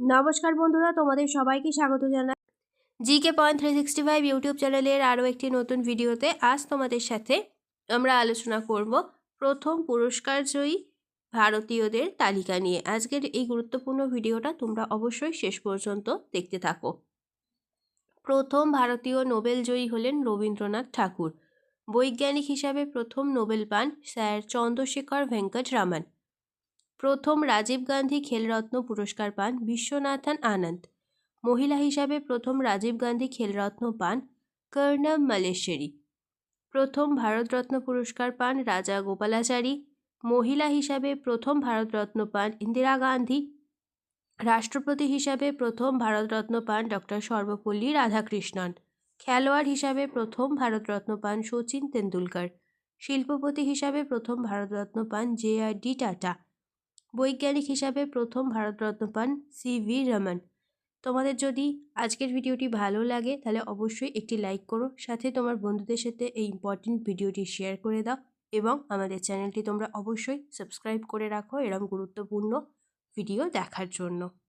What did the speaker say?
নমস্কার বন্ধুরা, তোমাদের সবাইকে স্বাগত জানাই। GK point three sixty five YouTube চ্যানেলের আরও একটি নতুন ভিডিওতে আজ তোমাদের সাথে আমরা আলোচনা করব প্রথম পুরস্কার জয়ী ভারতীয়দের তালিকা নিয়ে। আজকের এই গুরুত্বপূর্ণ ভিডিওটা তোমরা অবশ্যই শেষ পর্যন্ত দেখতে থাকো। প্রথম ভারতীয় নোবেল জয়ী হলেন রবীন্দ্রনাথ ঠাকুর। বৈজ্ঞানিক হিসাবে প্রথম নোবেল পান স্যার চন্দ্রশেখর ভেঙ্কট রামান প্রথম রাজীব গান্ধী খেলরত্ন পুরস্কার পান বিশ্বনাথন আনন্দ। মহিলা হিসাবে প্রথম রাজীব গান্ধী খেলরত্ন পান কর্ণম মালেশ্বরী। প্রথম ভারতরত্ন পুরস্কার পান রাজা গোপালাচারী। মহিলা হিসাবে প্রথম ভারতরত্ন পান ইন্দিরা গান্ধী। রাষ্ট্রপতি হিসাবে প্রথম ভারতরত্ন পান ডক্টর সর্বপল্লী রাধাকৃষ্ণন। খেলোয়াড় হিসাবে প্রথম ভারতরত্ন পান সচিন তেন্ডুলকর। শিল্পপতি হিসাবে প্রথম ভারতরত্ন পান জে আর ডি টাটা। বৈজ্ঞানিক হিসাবে প্রথম ভারতরত্ন পান সি ভি রমন। তোমাদের যদি আজকের ভিডিওটি ভালো লাগে, তাহলে অবশ্যই একটি লাইক করো। সাথে তোমার বন্ধুদের সাথে এই ইম্পর্টেন্ট ভিডিওটি শেয়ার করে দাও এবং আমাদের চ্যানেলটি তোমরা অবশ্যই সাবস্ক্রাইব করে রাখো এরম গুরুত্বপূর্ণ ভিডিও দেখার জন্য।